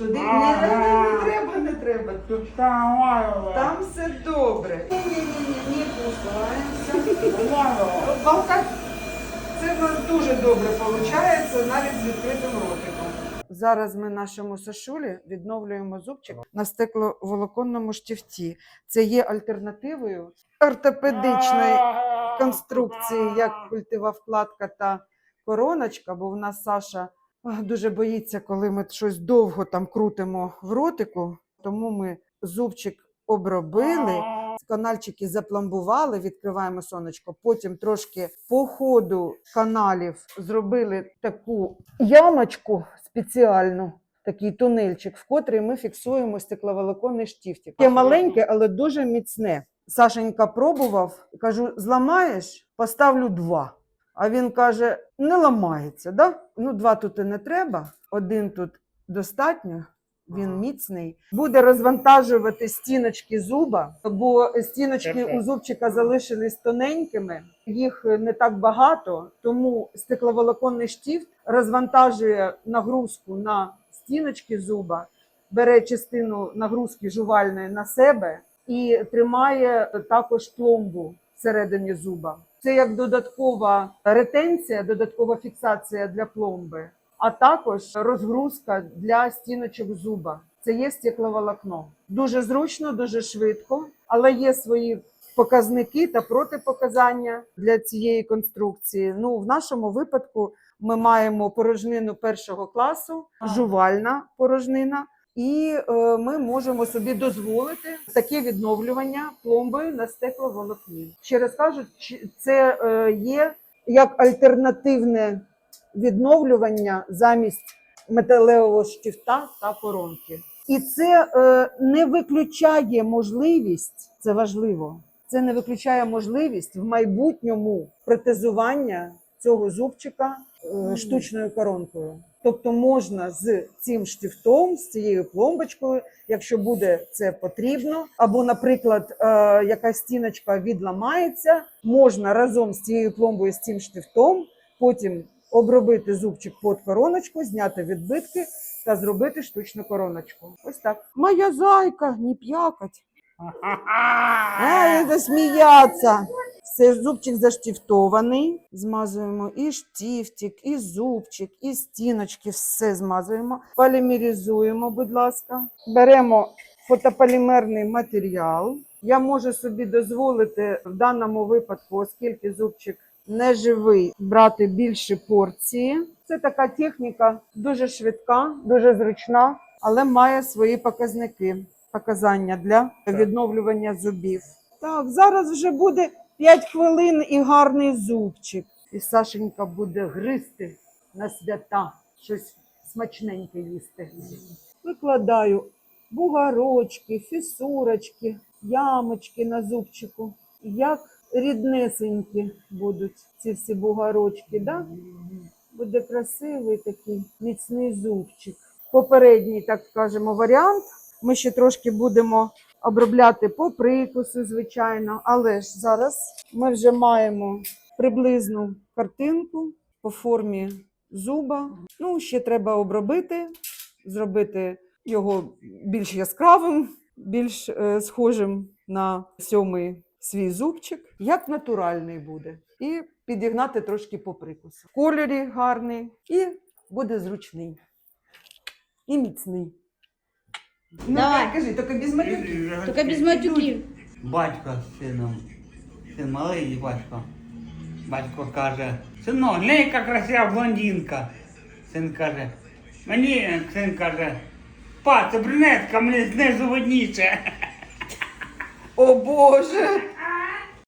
Туди ні, не, не треба, не треба. Там Там все добре. Ні, ні, ні, ні, не кусаємося. Балка, це в нас дуже добре виходить, навіть з відкритим ротиком. Зараз ми нашому Сашулі відновлюємо зубчик на стекловолоконному штифті. Це є альтернативою ортопедичної конструкції, як культива вкладка та короночка, бо в нас Саша дуже боїться, коли ми щось довго там крутимо в ротику. Тому ми зубчик обробили, канальчики запломбували, відкриваємо сонечко. Потім трошки по ходу каналів зробили таку ямочку спеціальну. Такий тунельчик, в котрий ми фіксуємо стекловолоконний штифтик. Таке маленьке, але дуже міцне. Сашенька пробував, кажу: зламаєш, поставлю два. А він каже: не ламається, да? Ну, два тут і не треба, один тут достатньо. Він міцний. Буде розвантажувати стіночки зуба, бо стіночки у зубчика залишились тоненькими, їх не так багато, тому стекловолоконний штифт розвантажує нагрузку на стіночки зуба, бере частину нагрузки жувальної на себе і тримає також пломбу всередині зуба. Це як додаткова ретенція, додаткова фіксація для пломби, а також розгрузка для стіночок зуба. Це є стекловолокно. Дуже зручно, дуже швидко, але є свої показники та протипоказання для цієї конструкції. Ну, в нашому випадку ми маємо порожнину першого класу, жувальна порожнина. І е, ми можемо собі дозволити таке відновлювання пломби на стекловолокні. Ще раз кажу, це е, є як альтернативне відновлювання замість металевого штифта та коронки. І це е, не виключає можливість, це важливо. Це не виключає можливість в майбутньому протезування цього зубчика штучною коронкою. Тобто можна з цим штифтом, з цією пломбочкою, якщо буде це потрібно, або, наприклад, е, якась стіночка відламається, можна разом з цією пломбою, з цим штифтом, потім обробити зубчик під короночку, зняти відбитки та зробити штучну короночку. Ось так. Моя зайка, не п'якать. А, це сміяться. Все, зубчик заштифтований. Змазуємо і штифтик, і зубчик, і стіночки. Все змазуємо. Полімеризуємо, будь ласка. Беремо фотополімерний матеріал. Я можу собі дозволити в даному випадку, оскільки зубчик не живий, брати більші порції. Це така техніка дуже швидка, дуже зручна, але має свої показники, показання для відновлювання зубів. Так, зараз вже буде 5 хвилин і гарний зубчик. І Сашенька буде гризти на свята, щось смачненьке їсти. Викладаю бугарочки, фісурочки, ямочки на зубчику. Як ріднесенькі будуть ці всі бугарочки, да? буде красивий такий міцний зубчик. Попередній, так скажемо, варіант. Ми ще трошки будемо обробляти по прикусу, звичайно, але ж зараз ми вже маємо приблизну картинку по формі зуба. Ну, ще треба обробити, зробити його більш яскравим, більш е, схожим на сьомий свій зубчик, як натуральний буде. І підігнати трошки по прикусу. Кольорі гарний і буде зручний. І міцний. Ну, Давай. кажи, тільки без малюків. Только без матюків. Батько з сином. Син малий і батько. Батько каже, сино, не яка красива блондинка. Син каже, мені син каже, па, це брюнетка, мені знизу водніше. О Боже!